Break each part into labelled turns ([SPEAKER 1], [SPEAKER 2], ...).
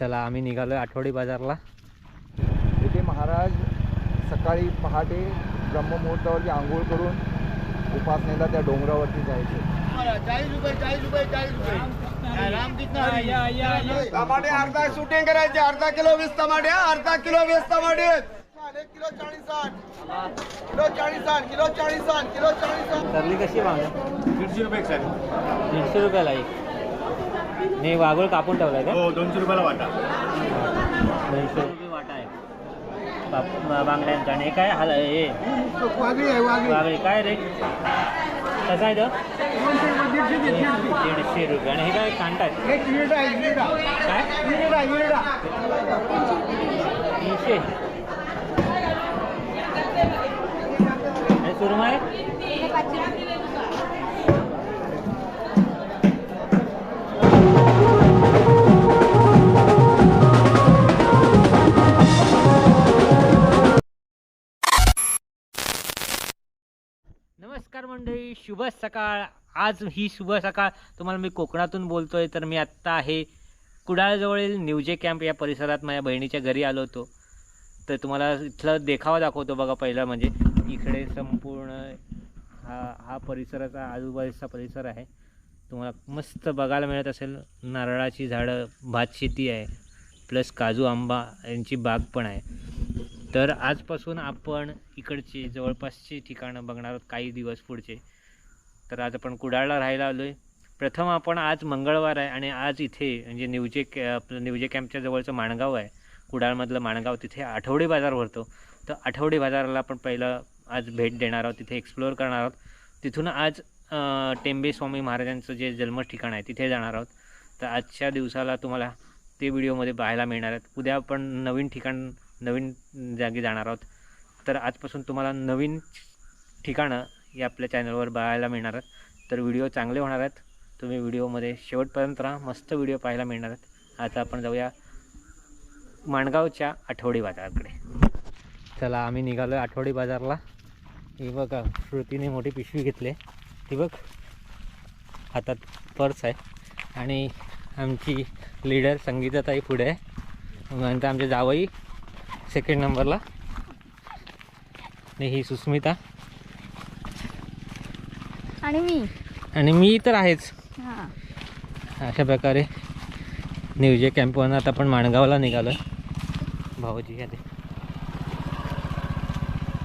[SPEAKER 1] चला आम्ही निघालो आठवडी बाजारला.
[SPEAKER 2] येथे महाराज सकाळी पहाटे ब्रह्ममुहूर्तावरती आंघोळ करून उपासनेला त्या डोंगरावरती जायचे.
[SPEAKER 3] टमाटे अर्धा शूटिंग करायचे अर्धा किलो वीस टमाटे अर्धा किलो वीस टमाटे. किलो चाळीस किलो चाळीस आठ किलो चाळीस चाळीस आठ
[SPEAKER 1] सरली कशी वांग
[SPEAKER 4] दीडशे रुपये
[SPEAKER 1] दीडशे रुपयाला एक. नाही वाघोळ कापून ठेवलाय का?
[SPEAKER 4] हो दोनशे रुपयाला वाटा.
[SPEAKER 1] दोनशे. रुपये वाटा आहे. बाप- बांगड्यांचा आणि हे काय? हाल हे.
[SPEAKER 3] वागळी आहे वागळी
[SPEAKER 1] वाघळे. काय रेट कसं आहे तो? दीडशे रुपये. आणि हे काय कांटा आहे
[SPEAKER 3] एक विरडा आहे
[SPEAKER 1] काय? तीनशे. आणि आहे शुभ सकाळ. आज ही शुभ सकाळ. तुम्हाला मी कोकणातून बोलतोय तर मी आत्ता आहे कुडाळजवळील न्यूजे कॅम्प या परिसरात माझ्या बहिणीच्या घरी आलो होतो. तर तुम्हाला इथलं देखावा दाखवतो बघा पहिला म्हणजे इकडे संपूर्ण हा हा परिसराचा आजूबाजूचा परिसर आहे. तुम्हाला मस्त बघायला मिळत असेल नारळाची झाडं भातशेती आहे प्लस काजू आंबा यांची बाग पण आहे. तर आजपासून आपण इकडचे जवळपासचे ठिकाणं बघणार आहोत काही दिवस पुढचे. तर आज आपण कुडाळला राहायला आलो आहे प्रथम आपण आज मंगळवार आहे आणि आज इथे म्हणजे न्यूजे कॅ आपलं न्यूजे कॅम्पच्या जवळचं माणगाव आहे. कुडाळमधलं माणगाव तिथे आठवडे बाजार भरतो. तर आठवडे बाजाराला आपण पहिलं आज भेट देणार आहोत तिथे एक्सप्लोअर करणार आहोत. तिथून आज टेंबे स्वामी महाराजांचं जे जन्म ठिकाण आहे तिथे जाणार आहोत. तर आजच्या दिवसाला तुम्हाला ते व्हिडिओमध्ये पाहायला मिळणार आहेत. उद्या आपण नवीन ठिकाण नवीन जागी जाणार आहोत. तर आजपासून तुम्हाला नवीन ठिकाणं या आपल्या चॅनलवर बघायला मिळणार आहेत. तर व्हिडिओ चांगले होणार आहेत. तुम्ही व्हिडिओमध्ये शेवटपर्यंत राहा. मस्त व्हिडिओ पाहायला मिळणार आहेत. आता आपण जाऊया माणगावच्या आठवडी बाजाराकडे. चला आम्ही निघालो आहे आठवडी बाजारला. ही बघा श्रुतीने मोठी पिशवी घेतली. ती बघ हातात पर्स आहे. आणि आमची लीडर संगीताताई पुढे आहे. नंतर आमचे जावई सेकंड नंबरला आणि ही सुस्मिता.
[SPEAKER 5] आणि मी?
[SPEAKER 1] आणि मी तर आहेच.
[SPEAKER 5] हा.
[SPEAKER 1] अशा प्रकारे न्यूजे कॅम्पवरून आता आपण माणगावला निघालो आहे भाऊजी आले.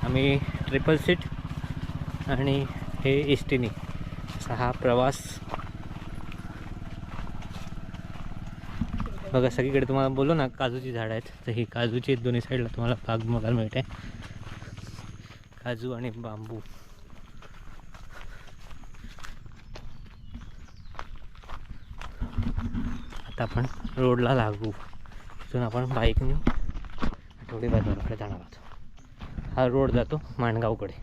[SPEAKER 1] आम्ही ट्रिपल सीट आणि हे एस टीने असा हा प्रवास. बघा सगळीकडे तुम्हाला बोललो ना काजूची झाडं आहेत. तर ही काजूची दोन्ही साईडला तुम्हाला बाग बघायला मिळते काजू आणि बांबू. आपण रोडला लागू. तिथून आपण बाईकने आठवडी बाजाराकडे जाणार आहोत. हा रोड जातो माणगावकडे.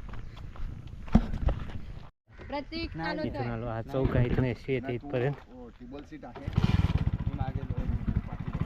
[SPEAKER 5] प्रतीक
[SPEAKER 1] इथून आलो. हा चौक आहे. इथून एस येते इथपर्यंत
[SPEAKER 2] हो टेबल सीट आहे मी मागे जाऊन पाठीला.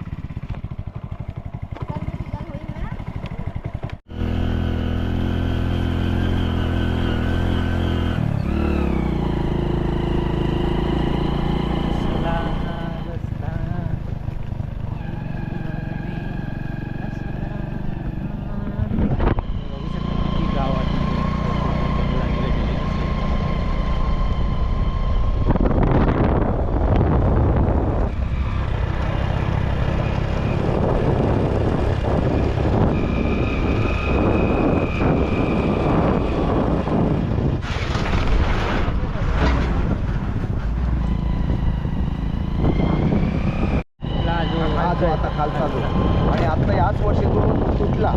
[SPEAKER 2] हा जो आता खालचा जो आणि आता याच वर्षी तो तुटला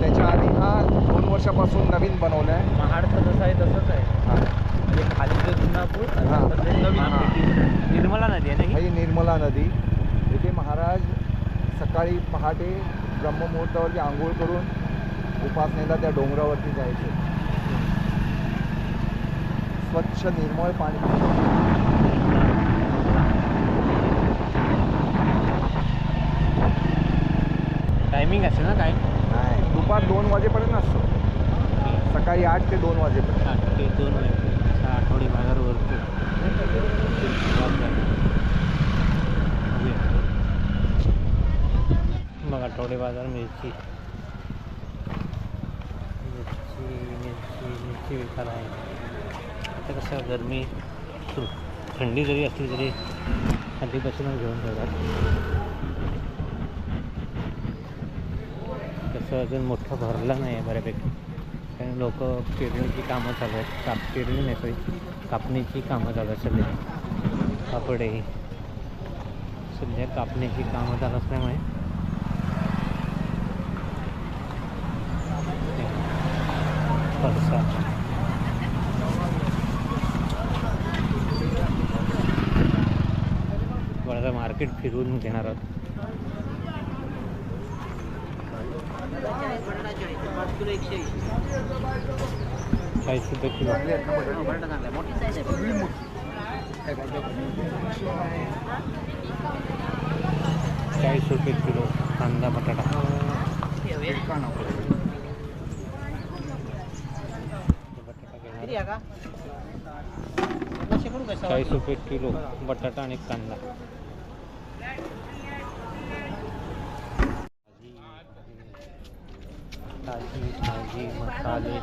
[SPEAKER 2] त्याच्या आधी हा दोन वर्षापासून नवीन बनवला आहे
[SPEAKER 1] महाडचं जसं आहे तसंच आहे
[SPEAKER 2] हा.
[SPEAKER 1] म्हणजे खाली जो जुना पूल
[SPEAKER 2] हा.
[SPEAKER 1] नवीन. निर्मला नदी आहे ना ही?
[SPEAKER 2] निर्मला नदी येथे महाराज सकाळी पहाटे ब्रह्ममुहूर्तावरती आंघोळ करून उपासनेला त्या डोंगरावरती जायचे स्वच्छ निर्मळ पाणी
[SPEAKER 1] टायमिंग असेल ना काय?
[SPEAKER 2] नाही दुपार दोन वाजेपर्यंत असतो. सकाळी आठ ते दोन वाजेपर्यंत.
[SPEAKER 1] आठ ते दोन असा आठवडी बाजार भरतो. आठवडे बाजार मिरची. मिरची मिरची मिरची विकायला आहे. आता कसं गरमी थंडी जरी असली तरी आधीपासूनच घेऊन ठेवतात तसं अजून मोठं भरलं नाही आहे बऱ्यापैकी. कारण लोक पेरणीची कामं चालू आहेत. काप पेरणी नाही सॉरी कापणीची कामं चालू आहेत सध्या. कापडे सध्या कापणीची कामं चालू असल्यामुळे. फरसा मार्केट फिरून घेणार आहोत. चाळीस रुपये किलो. चाळीस रुपये किलो कांदा बटाटा. चाळीस रुपये किलो बटाटा आणि कांदा. ताजी भाजी मसाले.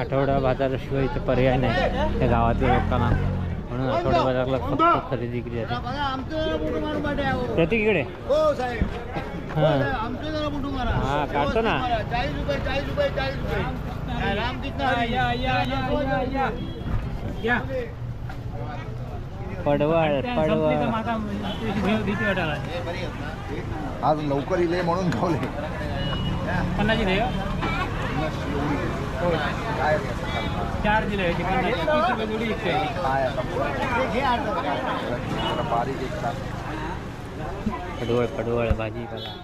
[SPEAKER 1] आठवडा बाजाराशिवाय इथे पर्याय नाही त्या गावातल्या लोकांना. म्हणून आठवडा बाजारला फक्त खरेदी केली जाते प्रतीक इकडे.
[SPEAKER 3] साहेब. आमचे जरा बुटू मारा.
[SPEAKER 1] हा, काढतो ना.
[SPEAKER 3] चाळीस रुपये चाळीस रुपये चाळीस रुपये रामकृष्ण हरी.
[SPEAKER 1] पडवळ पडवळ.
[SPEAKER 2] आज लवकर इले म्हणून असं करता?
[SPEAKER 1] चार दिले पडवळ पडवळ भाजीपाला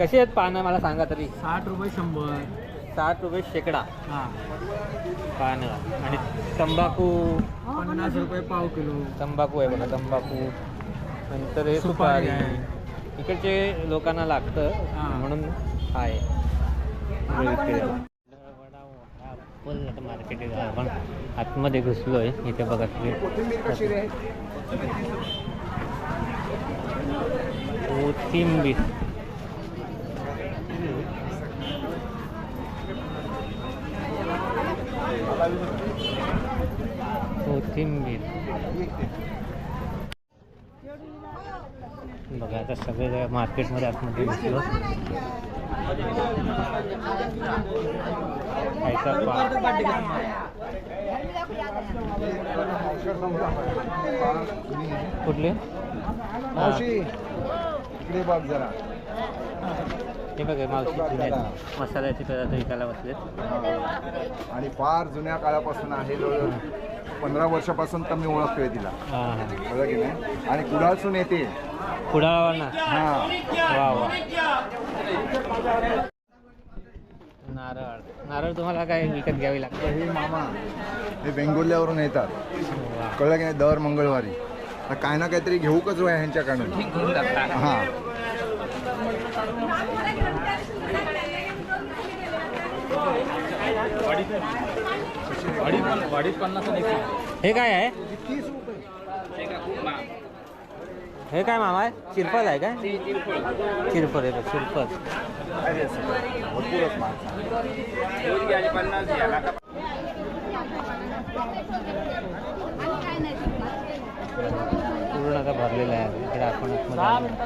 [SPEAKER 1] कशी आहेत पानं? मला सांगा तरी.
[SPEAKER 6] साठ रुपये शंभर.
[SPEAKER 1] साठ रुपये शेकडा.
[SPEAKER 6] हां.
[SPEAKER 1] पानं आणि तंबाखू
[SPEAKER 6] पन्नास रुपये पाव किलो.
[SPEAKER 1] तंबाखू आहे बघा तंबाखू. नंतर हे
[SPEAKER 6] सुपारी
[SPEAKER 1] सुपारी.
[SPEAKER 6] आहे.
[SPEAKER 1] इकडचे लोकांना लागतं
[SPEAKER 6] हां.
[SPEAKER 1] म्हणून आहे. मार्केट आपण आतमध्ये घुसलोय. इथे बघा तुम्ही.
[SPEAKER 2] कोथिंबीर
[SPEAKER 1] कोथिंबीर. कोथिंबीर बघा आता सगळे मार्केटमध्ये आतमध्ये पाव कुठले? हा.
[SPEAKER 2] जरा.
[SPEAKER 1] हे बघा मावशी जुन्या मसाल्याचे पदार्थ विकायला बसलेत.
[SPEAKER 2] आणि फार जुन्या काळापासून आहे पंधरा वर्षापासून तर मी ओळखतोय तिला.
[SPEAKER 1] हां
[SPEAKER 2] बघा की नाही? आणि कुडाळसून येते.
[SPEAKER 1] कुडाळवा ना
[SPEAKER 2] हा.
[SPEAKER 1] वा वा. नारळ. नारळ तुम्हाला काय विकत घ्यावी लागते?
[SPEAKER 2] हे मामा हे वेंगुर्ल्यावरून येतात.
[SPEAKER 1] वा.
[SPEAKER 2] कळलं की नाही? दर मंगळवारी. तर काय ना काहीतरी घेऊ कच वय ह्यांच्याकडून हा.
[SPEAKER 1] हे काय आहे? हे काय मामा आहे? चिरफल आहे काय? चिरफल आहे
[SPEAKER 2] भरपूरच माल
[SPEAKER 1] पूर्ण आता भरलेलं आहे. इकडे आपण आतमध्ये.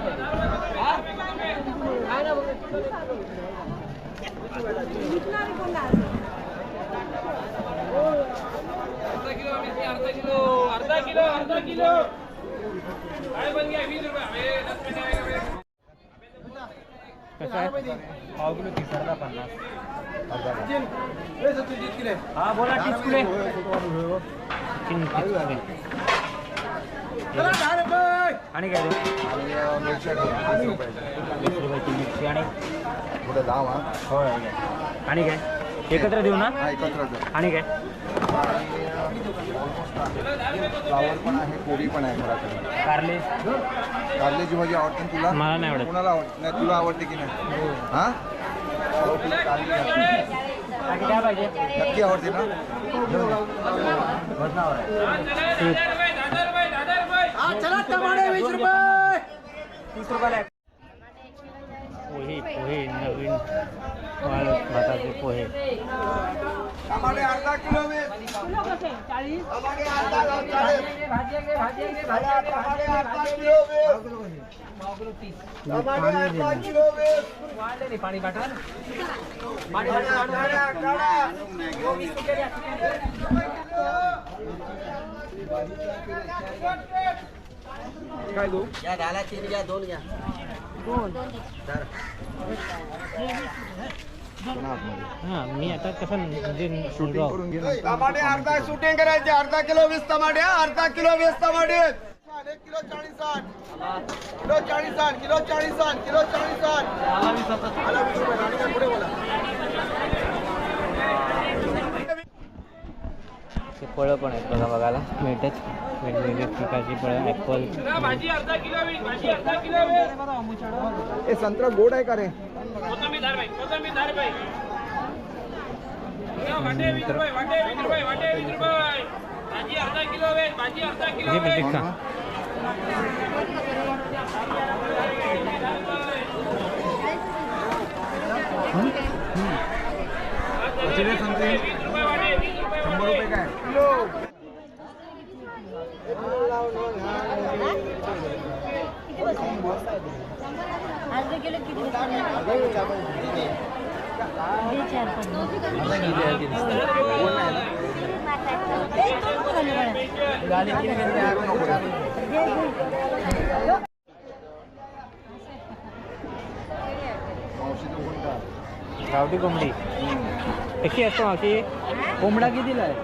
[SPEAKER 1] कसं आहे पाव किलो तीस अर्धा पन्नास. हा बोला तीस किलो तीन तीस किलो आणि काय मिरची आणि?
[SPEAKER 2] पुढे हा?
[SPEAKER 1] होय. आणि काय? एकत्र देऊ ना?
[SPEAKER 2] हा एकत्र जर.
[SPEAKER 1] आणि काय?
[SPEAKER 2] फ्लावर पण आहे कोबी पण आहे घराकडे.
[SPEAKER 1] कारले?
[SPEAKER 2] कारल्याची भाजी आवडते ना तुला?
[SPEAKER 1] मला नाही आवडत.
[SPEAKER 2] कोणाला आवडते? नाही तुला आवडते की नाही? हा. हो, तुला कारली आवडते.
[SPEAKER 1] बाकी काय पाहिजे?
[SPEAKER 2] नक्की आवडते ना?
[SPEAKER 1] पोहे नवीन. पोहे
[SPEAKER 3] किलो वीस. टमाटे अर्धा चाळीस. टमाटे अर्धा किलो वीस. टमाटे अर्धा
[SPEAKER 1] हां मी आता कसं म्हणजे.
[SPEAKER 3] टमाटे अर्धा शूटिंग करायचे अर्धा किलो वीस टमाटे अर्धा किलो वीस टमाटे. एक किलो चाळीस आठ किलो चाळीस आठ किलो चाळीस आठ किलो चाळीस आठ
[SPEAKER 1] ते फळं पण आहेत बघा बघायला. मिळतात. वेगवेगळे प्रकारची फळं ॲपल
[SPEAKER 2] ए संत्रा गोड आहे का रे?
[SPEAKER 1] हे? पण खा
[SPEAKER 2] शंभर रुपये काय?
[SPEAKER 5] अर्धा किलो किती दे चार
[SPEAKER 1] गावठी कोंबडी. कशी असते मावशी? कोंबडा कितीला आहे?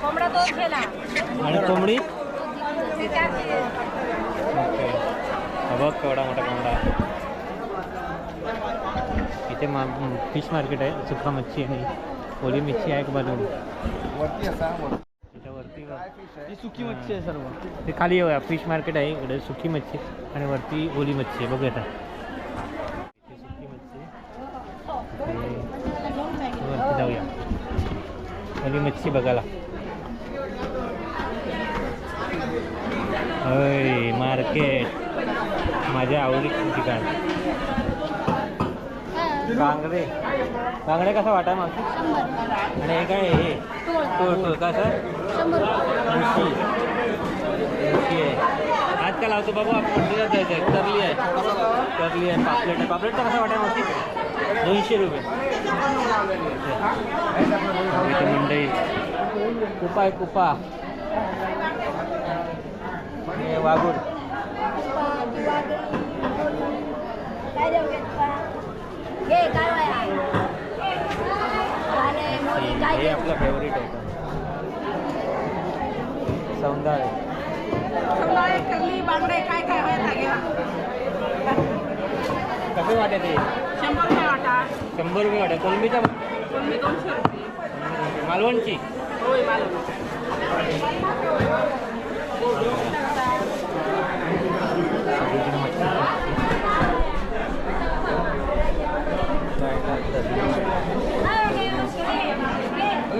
[SPEAKER 5] कोंबडा
[SPEAKER 1] आणि कोंबडी. ओके. बघ केवढा मोठा कोंबडा. इथे मा फिश मार्केट आहे सुका मच्छी आणि ओली मच्छी आहे
[SPEAKER 2] वर-
[SPEAKER 1] त्याच्यावरती? सुकी मच्छी आहे सर्व. ते खाली येऊया. फिश मार्केट आहे इकडे सुकी मच्छी आणि वरती ओली मच्छी आहे. बघूया आता. इथे सुकी मच्छी. वरती जाऊया. ओली मच्छी बघायला. अय मार्केट माझ्या आवडीचं ठिकाण. बांगडे बांगडे कसा वाटा मागची आणि हे काय हे टोळ टोळ का सर मुशी मुशी आहे. आज काय लावतो बाबा आपण मंदिरात जायचं आहे. तरली आहे. तरली आहे. पापलेट आहे. पापलेटचा कसा वाटा मागची दोनशे रुपये. मंडई. कुपा आहे कुपा. हे
[SPEAKER 5] काय देऊ घेतला? घे, काय वया? आणि मोरी काय
[SPEAKER 1] हे? आपलं फेवरेट आहे. सौंदाळ. आहे कसे वाटे ते?
[SPEAKER 7] शंभर रुपये वाटा.
[SPEAKER 1] शंभर रुपये वाटे. कोलंबीचा
[SPEAKER 7] कोणमी दोनशे रुपये.
[SPEAKER 1] मालवणची.
[SPEAKER 7] होय मालवण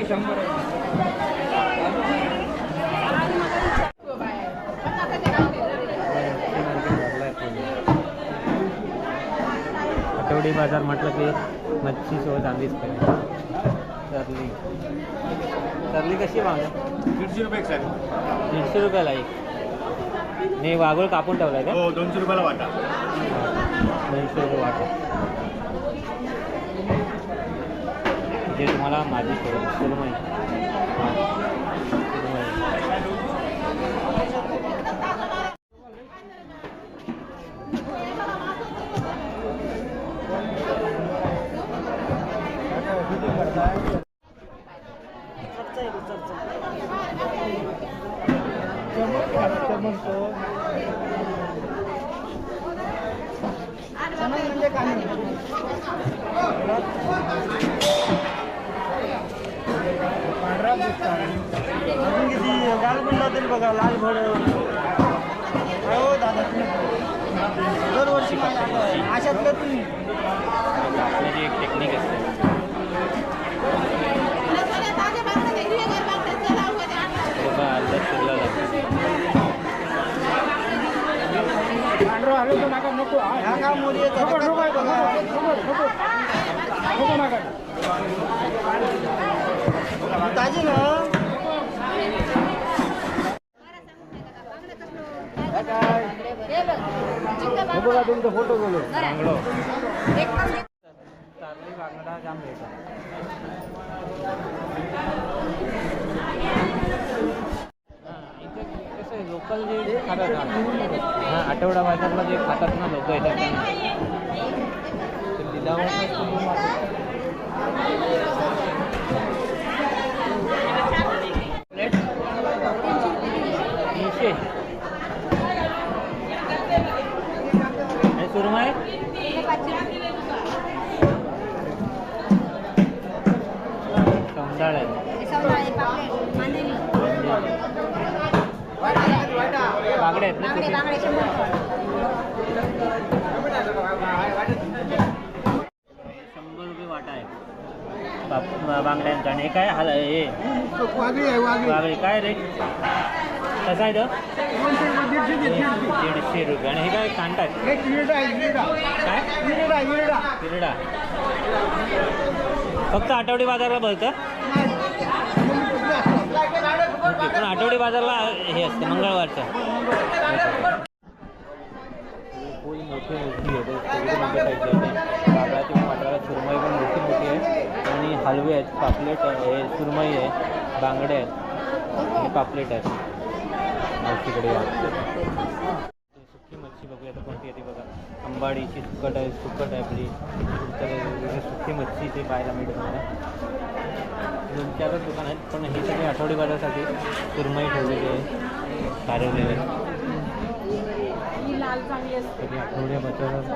[SPEAKER 1] शंभर आठवडी बाजार म्हटलं की मच्छी सोबत आंबीच पाहिजे तरली तरली कशी मागं
[SPEAKER 4] दीडशे रुपये एक साडी
[SPEAKER 1] दीडशे रुपयाला एक. नाही वाघोळ कापून ठेवलाय का?
[SPEAKER 4] हो दोनशे रुपयाला वाटा.
[SPEAKER 1] दोनशे रुपये वाटा. जे तुम्हाला माझी सोय सुरमई सुरमई
[SPEAKER 6] अजून किती
[SPEAKER 1] जातील बघा लाल घोड हो दादा तुम्ही दरवर्षी अशातलं तुम्ही एक टेक्निक असते नको नको नको नको
[SPEAKER 5] हे बघ चिक्का बांगडा.
[SPEAKER 2] तुमचा फोटो बोलू
[SPEAKER 1] बांगडो
[SPEAKER 5] एक पण
[SPEAKER 1] तारली बांगडा जाम भेटतो इथे कसं आहे लोकल जे खातात ना हा आठवडा बाजारला जे खातात ना लोक येतात ते लिलावात प्लेट तीनशे
[SPEAKER 5] पापलेट, मांदेली.
[SPEAKER 1] बांगडे आहेत
[SPEAKER 5] शंभर
[SPEAKER 1] रुपये वाटा आहे. बांगड्यांचा. आणि हे काय हाल हे?
[SPEAKER 3] वागळी
[SPEAKER 1] काय रेट कसं आहे तो? दीडशे रुपये. आणि हे काय कांटा आहे?
[SPEAKER 3] आहे
[SPEAKER 1] काय?
[SPEAKER 3] आहे
[SPEAKER 1] किरडा. फक्त आठवडी बाजारला भरतं ओके पण आठवडी बाजारला हे असतं मंगळवारचं. मोठी मोठी आहे सगळी वाटायला सुरमई पण मोठी मोठी आहे. आणि हलवे आहेत पापलेट आहे हे सुरमई आहे बांगडे आहेत आणि पापलेट आहेत मावशीकडे या. सुकी मच्छी बघूया आता कोणती आहे ती बघा. अंबाडीची सुकट आहे सुकट आहे आपली. तर सुकी मच्छी ते पाहायला मिळते मला. दोन चारच दुकान आहेत पण हे सगळे आठवडी बाजारासाठी सुरमई ठेवलेली आहे. कारवलेली आहे.
[SPEAKER 7] ही लाल चांगली असते.
[SPEAKER 1] कधी आठवड्या बाजारात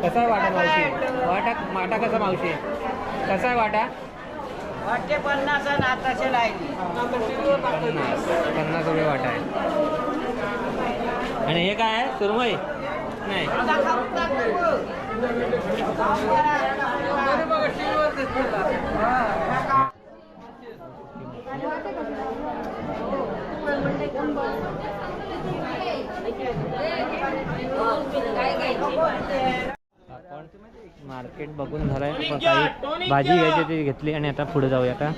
[SPEAKER 1] कसा आहे वाटा मावशी? वाटा वाटा कसा मावशी? कसा आहे वाटा?
[SPEAKER 6] वाटते पन्नास आणि आताशे
[SPEAKER 1] पन्नास पन्नास. रुपये वाटा आहे. आणि हे काय आहे? सुरमई? नाही आपण मार्केट बघून झालंय. पण काही भाजी घ्यायची ती घेतली आणि आता पुढे जाऊया आता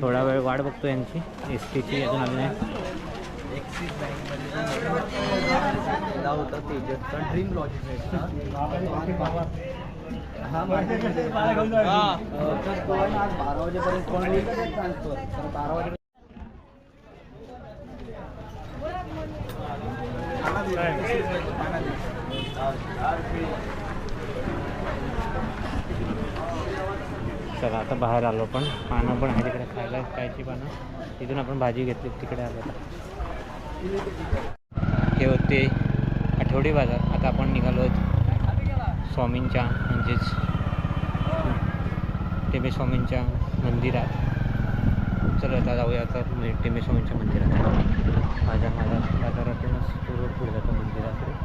[SPEAKER 1] थोडा वेळ वाट बघतो यांची. एस टीची अजून आली नाही
[SPEAKER 2] हा बारा वाजेपर्यंत कोण बारा वाजे
[SPEAKER 1] चला आता बाहेर आलो पण. पानं पण आहे तिकडे खायला खायची पानं. तिथून आपण भाजी घेतली तिकडे आलो हे होते आठवडी बाजार. आता आपण निघालो आहोत स्वामींच्या म्हणजेच टेबे स्वामींच्या मंदिरात. चला आता जाऊया आता म्हणजे टेबे स्वामींच्या मंदिरात. माझ्या माझ्या बाजारातूनच पूर्व पुढे जातो मंदिराकडे.